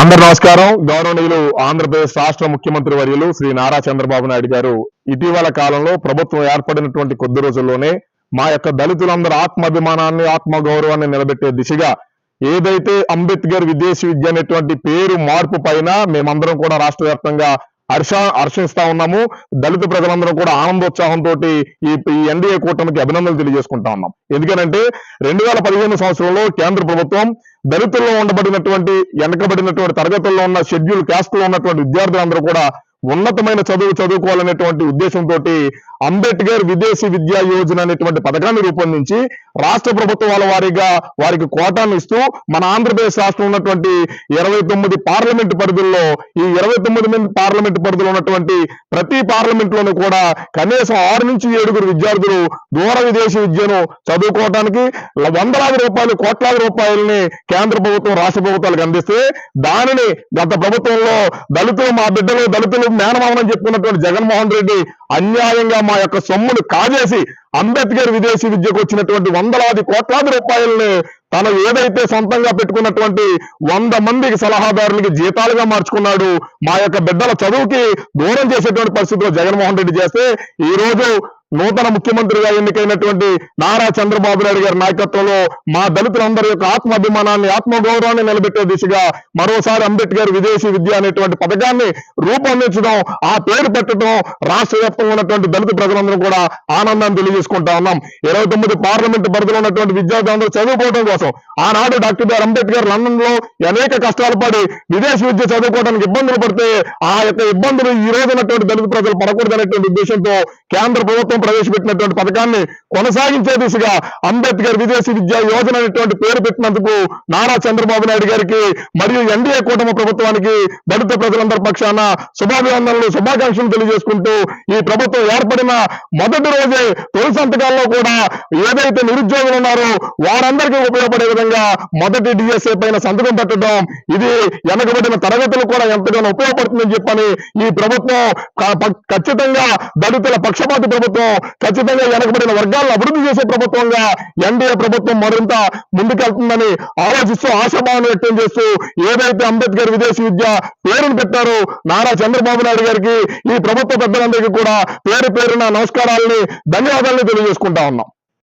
అందరు నమస్కారం. గౌరవనీయులు ఆంధ్రప్రదేశ్ రాష్ట్ర ముఖ్యమంత్రి వర్యులు శ్రీ నారా చంద్రబాబు నాయుడు గారు. ఇటీవల కాలంలో ప్రభుత్వం ఏర్పడినటువంటి కొద్ది రోజుల్లోనే మా యొక్క దళితులందరూ ఆత్మాభిమానాన్ని ఆత్మగౌరవాన్ని నిలబెట్టే దిశగా ఏదైతే అంబేద్కర్ విదేశీ విద్య అనేటువంటి పేరు మార్పు పైన మేమందరం కూడా రాష్ట్ర వ్యాప్తంగా హర్ష హర్షిస్తా ఉన్నాము. దళిత ప్రజలందరూ కూడా ఆనందోత్సాహంతో ఈ ఈ ఎన్డీఏ కూటమికి అభినందనలు తెలియజేసుకుంటా ఉన్నాం. ఎందుకనంటే రెండు వేల పదిహేను సంవత్సరంలో కేంద్ర ప్రభుత్వం దళితుల్లో ఉండబడినటువంటి వెనకబడినటువంటి తరగతుల్లో ఉన్న షెడ్యూల్ క్యాస్ట్లో ఉన్నటువంటి విద్యార్థులందరూ కూడా ఉన్నతమైన చదువు చదువుకోవాలనేటువంటి ఉద్దేశంతో అంబేద్కర్ విదేశీ విద్యా యోజన అనేటువంటి పథకాన్ని రూపొందించి రాష్ట్ర ప్రభుత్వాల వారీగా వారికి కోటాను ఇస్తూ మన ఆంధ్రప్రదేశ్ రాష్ట్రం ఉన్నటువంటి ఇరవై తొమ్మిది పార్లమెంట్ పరిధుల్లో ఈ ఇరవై తొమ్మిది మంది పార్లమెంట్ పరిధిలో ఉన్నటువంటి ప్రతి పార్లమెంట్ లోనూ కూడా కనీసం ఆరు నుంచి ఏడుగురు విద్యార్థులు దూర విదేశీ విద్యను చదువుకోవడానికి వందలాది రూపాయలు కోట్లాది రూపాయలని కేంద్ర ప్రభుత్వం రాష్ట్ర ప్రభుత్వాలకు అందిస్తే దానిని గత ప్రభుత్వంలో దళితులు మా బిడ్డలు దళితులు మేనమామని చెప్పుకున్నటువంటి జగన్మోహన్ రెడ్డి అన్యాయంగా మా యొక్క సొమ్మును కాజేసి అంబేద్కర్ విదేశీ విద్యకు వచ్చినటువంటి వందలాది కోట్లాది రూపాయలని తను ఏదైతే సొంతంగా పెట్టుకున్నటువంటి వంద మందికి సలహాదారులకి జీతాలుగా మార్చుకున్నాడు మా యొక్క బిడ్డల చదువుకి దూరం చేసేటువంటి పరిస్థితిలో జగన్మోహన్ రెడ్డి చేస్తే ఈ రోజు నూతన ముఖ్యమంత్రిగా ఎన్నికైనటువంటి నారా చంద్రబాబు నాయుడు గారి నాయకత్వంలో మా దళితులందరి యొక్క ఆత్మాభిమానాన్ని ఆత్మగౌరవాన్ని నిలబెట్టే దిశగా మరోసారి అంబేద్కర్ విదేశీ విద్య అనేటువంటి పథకాన్ని రూపొందించడం ఆ పేరు పెట్టడం రాష్ట్ర వ్యాప్తంగా ఉన్నటువంటి దళిత ప్రజలందరూ కూడా ఆనందాన్ని తెలియజేసుకుంటా ఉన్నాం. ఇరవై తొమ్మిది పార్లమెంట్ పరిధిలో ఉన్నటువంటి విద్యార్థులందరూ చదువుకోవడం కోసం ఆనాడు డాక్టర్ బిఆర్ అంబేద్కర్ లండన్లో అనేక కష్టాలు పడి విదేశీ విద్య చదువుకోవడానికి ఇబ్బందులు పడితే ఆ యొక్క ఇబ్బందులు ఈ రోజు ఉన్నటువంటి దళిత ప్రజలు పడకూడదనేటువంటి ఉద్దేశంతో కేంద్ర ప్రభుత్వం ప్రవేశపెట్టినటువంటి పథకాన్ని కొనసాగించే దిశగా అంబేద్కర్ విదేశీ విద్యా యోజన అనేటువంటి పేరు పెట్టినందుకు నారా చంద్రబాబు నాయుడు గారికి మరియు ఎన్డీఏ కూటమి ప్రభుత్వానికి దళిత ప్రజలందరి పక్షాన శుభాభివందనలు శుభాకాంక్షలు తెలియజేసుకుంటూ ఈ ప్రభుత్వం ఏర్పడిన మొదటి రోజే తొలి సంతకాల్లో కూడా ఏదైతే నిరుద్యోగులు ఉన్నారో వారందరికీ ఉపయోగపడే విధంగా మొదటి డిఎస్ఏ పైన సంతకం పెట్టడం ఇది వెనకబడిన తరగతులు కూడా ఎంతగానో ఉపయోగపడుతుందని చెప్పని ఈ ప్రభుత్వం ఖచ్చితంగా దళితుల పక్షపాతి ప్రభుత్వం ఖచ్చితంగా వెనకబడిన వర్గాలను అభివృద్ధి చేసే ప్రభుత్వంగా ఎన్డీఏ ప్రభుత్వం మరింత ముందుకెళ్తుందని ఆలోచిస్తూ ఆశాభావం వ్యక్తం చేస్తూ ఏదైతే అంబేద్కర్ విదేశీ విద్య పేరును పెట్టారో నారా చంద్రబాబు నాయుడు గారికి ఈ ప్రభుత్వ పెద్దలందరికీ కూడా పేరు పేరున నమస్కారాలని ధన్యవాదాలను తెలియజేసుకుంటా ఉన్నాం.